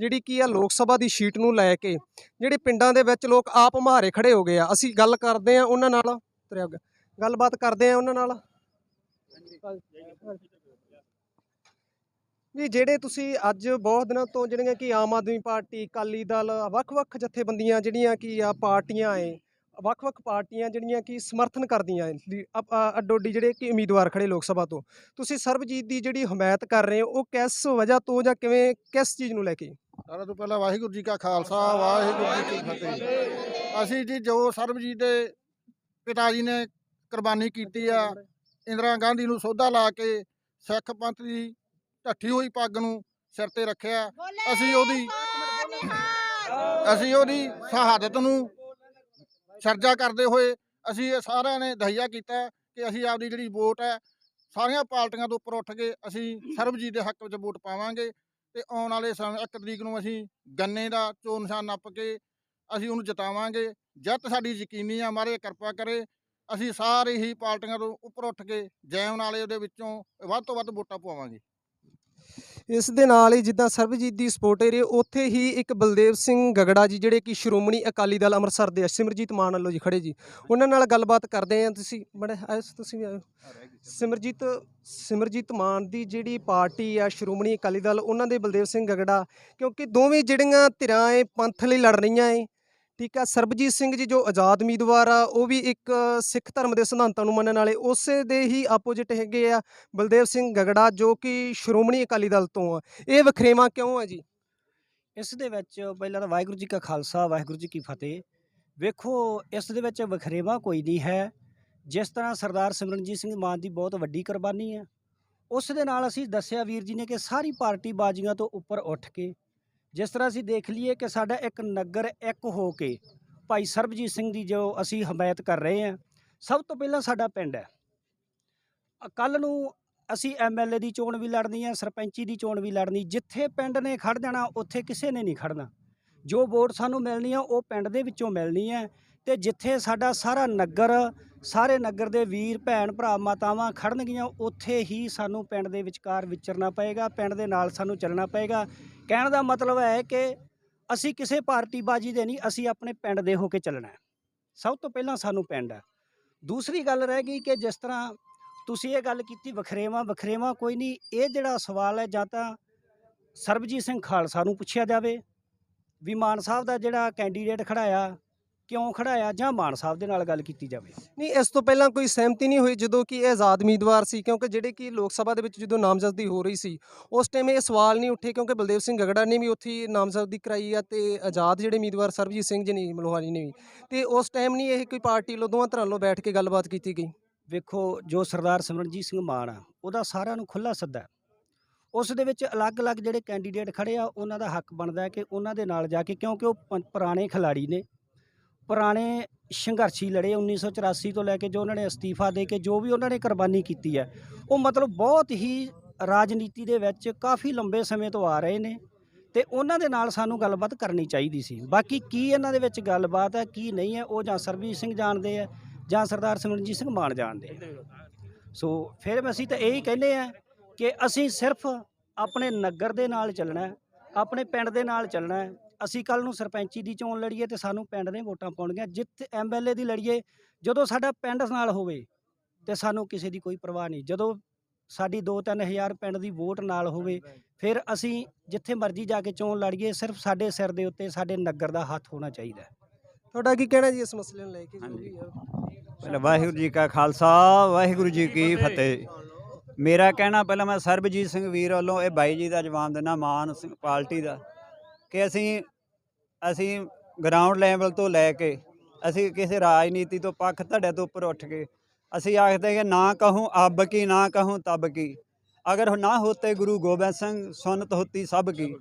ਜਿਹੜੀ ਕੀ ਆ ਲੋਕ ਸਭਾ ਦੀ ਸੀਟ ਨੂੰ ਲੈ ਕੇ ਜਿਹੜੇ ਪਿੰਡਾਂ ਦੇ ਵਿੱਚ ਲੋਕ ਆਪ ਮੁਹਾਰੇ ਖੜੇ ਹੋ ਗਏ ਆ। ਅਸੀਂ ਗੱਲ ਕਰਦੇ ਆ ਉਹਨਾਂ ਨਾਲ। ਗੱਲਬਾਤ ਕਰਦੇ ਆ ਉਹਨਾਂ ਨਾਲ। ਵੀ ਜਿਹੜੇ ਤੁਸੀਂ ਅੱਜ ਬਹੁਤ ਦਿਨਾਂ ਤੋਂ ਜਿਹੜੀਆਂ ਕਿ ਆਮ ਆਦਮੀ ਪਾਰਟੀ, ਅਕਾਲੀ ਦਲ, ਵੱਖ-ਵੱਖ ਜਥੇਬੰਦੀਆਂ ਜਿਹੜੀਆਂ ਕਿ ਆ ਪਾਰਟੀਆਂ ਏ ਵੱਖ-ਵੱਖ ਪਾਰਟੀਆਂ ਜਿਹੜੀਆਂ ਕਿ ਸਮਰਥਨ ਕਰਦੀਆਂ ਏ ਲੀ- ਅਪ- ਅ- ਅੱਡੋ-ਅੱਡੀ ਜਿਹੜੇ ਕਿ ਉਮੀਦਵਾਰ ਖੜੇ ਲੋਕ ਸਭਾ ਤੋਂ। ਤੁਸੀਂ ਸਰਬਜੀਤ ਦੀ ਜਿਹੜੀ ਹਮਾਇਤ ਕਰ ਰਹੇ ਹੋ ਉਹ ਕਿਸ ਵਜ੍ਹਾ ਤੋਂ ਜਾਂ ਕਿਵੇਂ ਕਿਸ ਚੀਜ਼ ਨੂੰ ਲੈ ਕੇ? ਸਾਰਿਆਂ ਤੋਂ ਪਹਿਲਾਂ ਵਾਹਿਗੁਰੂ ਜੀ ਕਾ ਖਾਲਸਾ ਵਾਹਿਗੁਰੂ ਜੀ ਕੀ ਫਤਿਹ। ਅਸੀਂ ਜੀ ਜੋ ਸਰਬਜੀਤ ਦੇ ਪਿਤਾ ਜੀ ਨੇ ਕੁਰਬਾਨੀ ਕੀਤੀ ਆ ਇੰਦਰਾ ਗਾਂਧੀ ਨੂੰ ਸੋਧਾ ਲਾ ਕੇ ਸਿੱਖ ਪੰਥ ਦੀ ਢੱਠੀ ਹੋਈ ਪੱਗ ਨੂੰ ਸਿਰ ਤੇ ਰੱਖਿਆ ਅਸੀਂ ਉਹਦੀ ਅਸੀਂ ਉਹਦੀ ਸ਼ਹਾਦਤ ਨੂੰ ਸਰਜਾ ਕਰਦੇ ਹੋਏ ਅਸੀਂ ਇਹ ਸਾਰਿਆਂ ਨੇ ਦਹੀਆ ਕੀਤਾ ਕਿ ਅਸੀਂ ਆਪਦੀ ਜਿਹੜੀ ਵੋਟ ਹੈ, ਸਾਰੀਆਂ ਪਾਰਟੀਆਂ ਤੋਂ ਉੱਪਰ ਉੱਠ ਕੇ ਅਸੀਂ ਸਰਬਜੀਤ ਦੇ ਹੱਕ ਵਿੱਚ ਵੋਟ ਪਾਵਾਂਗੇ ਤੇ ਆਉਣ ਵਾਲੇ ਸਮੇਂ 1 ਤਰੀਕ ਨੂੰ ਅਸੀਂ ਗੰਨੇ ਦਾ ਚੋਣ ਨਿਸ਼ਾਨ ਨੱਪ ਕੇ ਅਸੀਂ ਉਹਨੂੰ ਜਿਤਾਵਾਂਗੇ। ਜਿੱਤ ਸਾਡੀ ਯਕੀਨੀ ਆ, ਮਾਰੇ ਕਿਰਪਾ ਕਰੇ, ਅਸੀਂ ਸਾਰੇ ਹੀ ਪਾਰਟੀਆਂ ਤੋਂ ਉੱਪਰ ਉੱਠ ਕੇ ਜੈਮ ਨਾਲੇ ਉਹਦੇ ਵਿੱਚੋਂ ਵੱਧ ਤੋਂ ਵੱਧ ਵੋਟਾਂ ਪਵਾਵਾਂਗੇ। ਇਸ ਦੇ ਨਾਲ ਹੀ ਜਿੱਦਾਂ ਸਰਬਜੀਤ ਦੀ ਸਪੋਰਟ ਏਰੀਆ ਉੱਥੇ ਹੀ ਇੱਕ ਬਲਦੇਵ ਸਿੰਘ ਗਗੜਾ ਜੀ ਜਿਹੜੇ ਕਿ ਸ਼੍ਰੋਮਣੀ ਅਕਾਲੀ ਦਲ ਅੰਮ੍ਰਿਤਸਰ ਦੇ ਆ, ਸਿਮਰਜੀਤ ਮਾਨ ਵੱਲੋਂ ਜੀ ਖੜੇ ਜੀ। ਉਹਨਾਂ ਨਾਲ ਗੱਲਬਾਤ ਕਰਦੇ ਆ ਤੁਸੀਂ ਬੜੇ ਆਏ ਤੁਸੀਂ ਵੀ ਆਇਓ। ਸਿਮਰਜੀਤ ਸਿਮਰਜੀਤ ਮਾਨ ਦੀ ਜਿਹੜੀ ਪਾਰਟੀ ਆ ਸ਼੍ਰੋਮਣੀ ਅਕਾਲੀ ਦਲ ਉਹਨਾਂ ਦੇ ਬਲਦੇਵ ਸਿੰਘ ਗਗੜਾ ਕਿਉਂਕਿ ਦੋਵੇਂ ਜਿਹੜੀਆਂ ਧਿਰਾਂ ਏ ਪੰਥ ਲਈ ਲੜ ਰਹੀਆਂ ਏ ਠੀਕ ਆ ਸਰਬਜੀਤ ਸਿੰਘ ਜੀ ਜੋ ਆਜ਼ਾਦ ਉਮੀਦਵਾਰ ਆ, ਉਹ ਵੀ ਇੱਕ ਸਿੱਖ ਧਰਮ ਦੇ ਸਿਧਾਂਤਾਂ ਨੂੰ ਮੰਨਣ ਵਾਲੇ, ਉਸੇ ਦੇ ਹੀ ਆਪੋਜੀਟ ਹੈਗੇ ਆ ਬਲਦੇਵ ਸਿੰਘ ਗਗੜਾ ਜੋ ਕਿ ਸ਼੍ਰੋਮਣੀ ਅਕਾਲੀ ਦਲ ਤੋਂ ਆ। ਇਹ ਵਖਰੇਵਾਂ ਕਿਉਂ ਆ ਜੀ? ਇਸ ਦੇ ਵਿੱਚ ਪਹਿਲਾਂ ਤਾਂ ਵਾਹਿਗੁਰੂ ਜੀ ਕਾ ਖਾਲਸਾ, ਵਾਹਿਗੁਰੂ ਜੀ ਕੀ ਫਤਿਹ। ਵੇਖੋ, ਇਸ ਦੇ ਵਿੱਚ ਵਖਰੇਵਾ ਕੋਈ ਨਹੀਂ ਹੈ। ਜਿਸ ਤਰ੍ਹਾਂ ਸਰਦਾਰ ਸਿਮਰਨਜੀਤ ਸਿੰਘ ਮਾਨ ਦੀ ਬਹੁਤ ਵੱਡੀ ਕੁਰਬਾਨੀ ਹੈ ਉਸ ਦੇ ਨਾਲ ਅਸੀਂ ਦੱਸਿਆ ਵੀਰ ਜੀ ਨੇ ਕਿ ਸਾਰੀ ਪਾਰਟੀ ਬਾਜ਼ੀਆਂ ਤੋਂ ਉੱਪਰ ਉੱਠ ਕੇ ਜਿਸ ਤਰ੍ਹਾਂ ਅਸੀਂ ਦੇਖ ਲਈਏ ਕਿ ਸਾਡਾ ਇੱਕ ਨਗਰ ਇੱਕ ਹੋ ਕੇ ਭਾਈ ਸਰਬਜੀਤ ਸਿੰਘ ਦੀ ਜੋ ਅਸੀਂ ਹਮਾਇਤ ਕਰ ਰਹੇ ਹਾਂ, ਸਭ ਤੋਂ ਪਹਿਲਾਂ ਸਾਡਾ ਪਿੰਡ ਹੈ। ਕੱਲ ਨੂੰ ਅਸੀਂ ਐਮਐਲਏ ਦੀ ਚੋਣ ਵੀ ਲੜਨੀ ਹੈ, ਸਰਪੰਚੀ ਦੀ ਚੋਣ ਵੀ ਲੜਨੀ, ਜਿੱਥੇ ਪਿੰਡ ਨੇ ਖੜ ਜਾਣਾ, ਉੱਥੇ ਕਿਸੇ ਨੇ ਨਹੀਂ ਖੜਨਾ ਜੋ ਵੋਟ ਸਾਨੂੰ ਮਿਲਣੀ ਆ ਉਹ ਪਿੰਡ ਦੇ ਵਿੱਚੋਂ ਮਿਲਣੀ ਹੈ। ਤੇ ਜਿੱਥੇ ਸਾਡਾ ਸਾਰਾ ਨਗਰ, ਸਾਰੇ ਨਗਰ ਦੇ ਵੀਰ, ਭੈਣ, ਭਰਾ, ਮਾਤਾਵਾਂ ਖੜਨਗੀਆਂ, ਉੱਥੇ ਹੀ ਸਾਨੂੰ ਪਿੰਡ ਦੇ ਵਿਚਕਾਰ ਵਿਚਰਨਾ ਪਏਗਾ, ਪਿੰਡ ਦੇ ਨਾਲ ਸਾਨੂੰ ਚੱਲਣਾ ਪਏਗਾ। ਕਹਿਣ ਦਾ ਮਤਲਬ ਹੈ ਕਿ ਅਸੀਂ ਕਿਸੇ ਪਾਰਟੀ ਬਾਜੀ ਦੇ ਨਹੀਂ, ਅਸੀਂ ਆਪਣੇ ਪਿੰਡ ਦੇ ਹੋ ਕੇ ਚੱਲਣਾ ਸਭ ਤੋਂ ਪਹਿਲਾਂ ਸਾਨੂੰ ਪਿੰਡ ਹੈ। ਦੂਸਰੀ ਗੱਲ ਰਹਿ ਗਈ ਕਿ ਜਿਸ ਤਰ੍ਹਾਂ ਤੁਸੀਂ ਇਹ ਗੱਲ ਕੀਤੀ, ਵਖਰੇਵਾ ਵਖਰੇਵਾ ਕੋਈ ਨਹੀਂ, ਇਹ ਜਿਹੜਾ ਸਵਾਲ ਹੈ, ਜਾਂ ਤਾਂ ਸਰਬਜੀਤ ਸਿੰਘ ਖਾਲਸਾ ਨੂੰ ਪੁੱਛਿਆ ਜਾਵੇ, ਵੀ ਮਾਨ ਸਾਹਿਬ ਦਾ ਜਿਹੜਾ ਕੈਂਡੀਡੇਟ ਖੜਾਇਆ ਕਿਉਂ ਖੜਾਇਆ ਜਾਂ ਮਾਨ ਸਾਹਿਬ ਦੇ ਨਾਲ ਗੱਲ ਕੀਤੀ ਜਾਵੇ ਨਹੀਂ ਇਸ ਤੋਂ ਪਹਿਲਾਂ ਕੋਈ ਸਹਿਮਤੀ ਨਹੀਂ ਹੋਈ ਜਦੋਂ ਕਿ ਇਹ ਆਜ਼ਾਦ ਉਮੀਦਵਾਰ ਸੀ ਕਿਉਂਕਿ ਜਿਹੜੇ ਕਿ ਲੋਕ ਸਭਾ ਦੇ ਵਿੱਚ ਜਦੋਂ ਨਾਮਜ਼ਦਗੀ ਹੋ ਰਹੀ ਸੀ ਉਸ ਟਾਈਮ ਇਹ ਸਵਾਲ ਨਹੀਂ ਉੱਠੇ ਕਿਉਂਕਿ ਬਲਦੇਵ ਸਿੰਘ ਗਗੜਾ ਨੇ ਵੀ ਉੱਥੇ ਨਾਮਜ਼ਦਗੀ ਕਰਾਈ ਆ ਤੇ ਆਜ਼ਾਦ ਜਿਹੜੇ ਉਮੀਦਵਾਰ ਸਰਬਜੀਤ ਸਿੰਘ ਜੀ ਨੇ ਮਲੋਹਾ ਜੀ ਨੇ ਵੀ ਤੇ ਉਸ ਟਾਈਮ ਨਹੀਂ ਇਹ ਕੋਈ ਪਾਰਟੀ ਵੱਲੋਂ ਦੋਵਾਂ ਧਿਰਾਂ ਵੱਲੋਂ ਬੈਠ ਕੇ ਗੱਲਬਾਤ ਕੀਤੀ ਗਈ ਵੇਖੋ ਜੋ ਸਰਦਾਰ ਸਿਮਰਨਜੀਤ ਸਿੰਘ ਮਾਨ ਆ ਉਹਦਾ ਸਾਰਿਆਂ ਨੂੰ ਖੁੱਲਾ ਸੱਦਾ। ਉਸ ਦੇ ਵਿੱਚ ਅਲੱਗ-ਅਲੱਗ ਜਿਹੜੇ ਕੈਂਡੀਡੇਟ ਖੜੇ ਆ ਉਹਨਾਂ ਦਾ ਹੱਕ ਬਣਦਾ ਹੈ ਕਿ ਉਹਨਾਂ ਦੇ ਨਾਲ ਜਾ ਕੇ ਕਿਉਂਕਿ ਉਹ ਪੁਰਾਣੇ ਖਿਲਾੜੀ ਨੇ ਪੁਰਾਣੇ ਸੰਘਰਸ਼ੀ ਲੜੇ 1984 ਤੋਂ ਲੈ ਕੇ ਜੋ ਉਹਨਾਂ ਨੇ ਅਸਤੀਫਾ ਦੇ ਕੇ ਜੋ ਵੀ ਉਹਨਾਂ ਨੇ ਕੁਰਬਾਨੀ ਕੀਤੀ ਹੈ, ਉਹ ਮਤਲਬ ਬਹੁਤ ਹੀ ਰਾਜਨੀਤੀ ਦੇ ਵਿੱਚ ਕਾਫੀ ਲੰਬੇ ਸਮੇਂ ਤੋਂ ਆ ਰਹੇ ਨੇ ਤੇ ਉਹਨਾਂ ਦੇ ਨਾਲ ਸਾਨੂੰ ਗੱਲਬਾਤ ਕਰਨੀ ਚਾਹੀਦੀ ਸੀ। ਬਾਕੀ ਕੀ ਇਹਨਾਂ ਦੇ ਵਿੱਚ ਗੱਲਬਾਤ ਹੈ, ਕੀ ਨਹੀਂ ਹੈ, ਉਹ ਜਾਂ ਸਰਬਜੀਤ ਸਿੰਘ ਜਾਣਦੇ ਆ ਜਾਂ ਸਰਦਾਰ ਸਿਮਰਨਜੀਤ ਸਿੰਘ ਮਾਨ ਜਾਣਦੇ ਆ ਸੋ ਫਿਰ ਅਸੀਂ ਤਾਂ ਇਹੀ ਕਹਿੰਦੇ ਆ ਕਿ ਅਸੀਂ ਸਿਰਫ ਆਪਣੇ ਨਗਰ ਦੇ ਨਾਲ ਚੱਲਣਾ ਆਪਣੇ ਪਿੰਡ ਦੇ ਨਾਲ ਚੱਲਣਾ ਅਸੀਂ ਕੱਲ ਨੂੰ ਸਰਪੰਚੀ ਦੀ ਚੋਣ ਲੜੀਏ ਤੇ ਸਾਨੂੰ ਪਿੰਡ ਨੇ ਵੋਟਾਂ ਪਾਉਣਗੀਆਂ ਜਿੱਥੇ ਐਮਐਲਏ ਦੀ ਲੜੀਏ ਜਦੋਂ ਸਾਡਾ ਪਿੰਡ ਨਾਲ ਹੋਵੇ ਤੇ ਸਾਨੂੰ ਕਿਸੇ ਦੀ ਕੋਈ ਪਰਵਾਹ ਨਹੀਂ। ਜਦੋਂ ਸਾਡੀ 2-3000 ਪਿੰਡ ਦੀ ਵੋਟ ਨਾਲ ਹੋਵੇ ਫਿਰ ਅਸੀਂ ਜਿੱਥੇ ਮਰਜ਼ੀ ਜਾ ਕੇ ਚੋਣ ਲੜੀਏ ਸਿਰਫ ਸਾਡੇ ਸਿਰ ਦੇ ਉੱਤੇ ਸਾਡੇ ਨਗਰ ਦਾ ਹੱਥ ਹੋਣਾ ਚਾਹੀਦਾ। ਤੁਹਾਡਾ ਕੀ ਕਹਿਣਾ ਜੀ ਇਸ ਮਸਲੇ ਨੂੰ ਲੈ ਕੇ? ਪਹਿਲਾਂ ਵਾਹਿਗੁਰੂ ਜੀ ਕਾ ਖਾਲਸਾ ਵਾਹਿਗੁਰੂ ਜੀ ਕੀ ਫਤਿਹ। ਮੇਰਾ ਕਹਿਣਾ ਪਹਿਲਾਂ ਮੈਂ ਸਰਬਜੀਤ ਸਿੰਘ ਵੀਰ ਵੱਲੋਂ ਇਹ ਬਾਈ ਜੀ ਦਾ ਜਵਾਬ ਦਿੰਦਾ ਮਾਨ ਸਿੰਘ ਪਾਰਟੀ ਦਾ। ਕਿ ਅਸੀਂ ਅਸੀਂ ਗਰਾਊਂਡ ਲੈਵਲ ਤੋਂ ਲੈ ਕੇ, ਅਸੀਂ ਕਿਸੇ ਰਾਜਨੀਤੀ ਤੋਂ ਪੱਖ ਧੜੇ ਤੋਂ ਉੱਪਰ ਉੱਠ ਕੇ, ਅਸੀਂ ਆਖਦੇ ਕਿ ਨਾ ਕਹੂੰ ਅਬ ਕੀ, ਨਾ ਕਹੂੰ ਤਬ ਕੀ। ਅਗਰ ਨਾ ਹੋਤੇ ਗੁਰੂ ਗੋਬਿੰਦ ਸਿੰਘ, ਸੁਨਤ ਹੋਤੀ ਸਭ ਕੀ।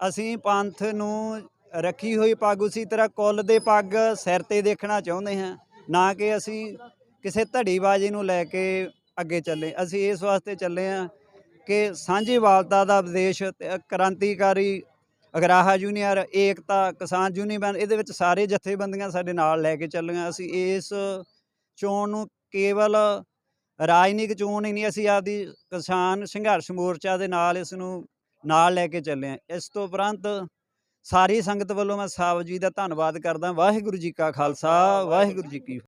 ਅਸੀਂ ਪੰਥ ਨੂੰ ਰੱਖੀ ਹੋਈ ਪੱਗ ਉਸੇ ਤਰ੍ਹਾਂ ਕੁੱਲ ਦੇ ਪੱਗ ਸਿਰ ਤੇ ਦੇਖਣਾ ਚਾਹੁੰਦੇ ਹਾਂ, ਨਾ ਕਿ ਅਸੀਂ ਕਿਸੇ ਧੜੀਬਾਜ਼ੀ ਨੂੰ ਲੈ ਕੇ ਅੱਗੇ ਚੱਲੇ। ਅਸੀਂ ਇਸ ਵਾਸਤੇ ਚੱਲੇ ਹਾਂ ਕਿ ਸਾਂਝੀਵਾਲਤਾ ਦਾ ਉਪਦੇਸ਼ ਕ੍ਰਾਂਤੀਕਾਰੀ ਅਗਰਾਹਾ ਜੂਨੀਅਰ ਏਕਤਾ ਕਿਸਾਨ ਯੂਨੀਅਨ ਇਹਦੇ ਵਿੱਚ ਸਾਰੇ ਜਥੇਬੰਦੀਆਂ ਸਾਡੇ ਨਾਲ ਲੈ ਕੇ ਚੱਲੀਆਂ। ਅਸੀਂ ਇਸ ਚੋਣ ਨੂੰ ਕੇਵਲ ਰਾਜਨੀਤਿਕ ਚੋਣ ਹੀ ਨਹੀਂ ਅਸੀਂ ਆਪਦੀ ਕਿਸਾਨ ਸੰਘਰਸ਼ ਮੋਰਚਾ ਦੇ ਨਾਲ ਇਸ ਨੂੰ ਨਾਲ ਲੈ ਕੇ ਚੱਲੇ ਹਾਂ। ਇਸ ਤੋਂ ਉਪਰੰਤ ਸਾਰੀ ਸੰਗਤ ਵੱਲੋਂ ਮੈਂ ਸਾਹਿਬ ਜੀ ਦਾ ਧੰਨਵਾਦ ਕਰਦਾ। ਵਾਹਿਗੁਰੂ ਜੀ ਕਾ ਖਾਲਸਾ ਵਾਹਿਗੁਰੂ ਜੀ ਕੀ